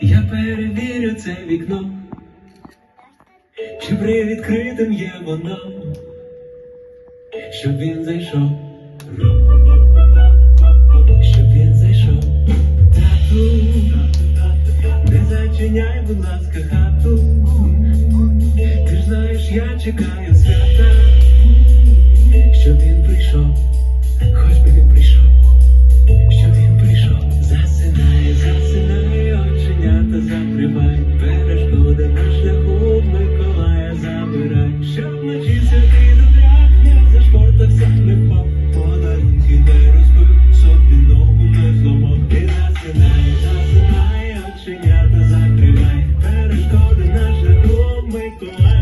Я перевірю це вікно, чи привідкритим є воно, щоб він зайшов, щоб він зайшов, тату, не зачиняй, будь ласка, я чекаю свята, щоб він прийшов, хоч би він прийшов, щоб він прийшов, засинай, засинай, оченята закривай, перешкоди на шляху Миколая забирай, щоб вночі святий добряк не зашпортався, не впав, подарунки не розбив, собі ногу не зламав, ти засинай, засинай, оченята закривай, перешкоди на шляху Миколая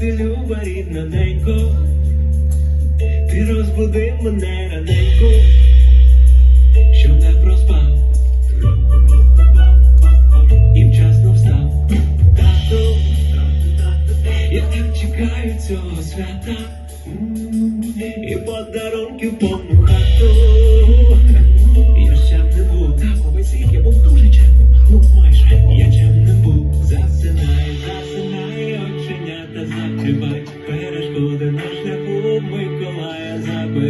ти люба рідна ненько, ти розбуди мене раненько, що не проспав. І встав. Тату, я чекаю цього свята. І подарунків повну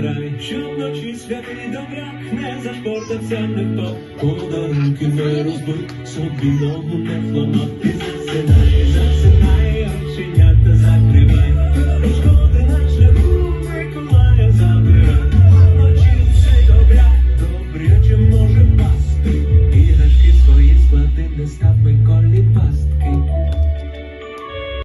Забирай, щоб вночі святий добряк не зашпортався, ніхто, подарунки не розбив, собі ногу не зламав, ти засинаєш.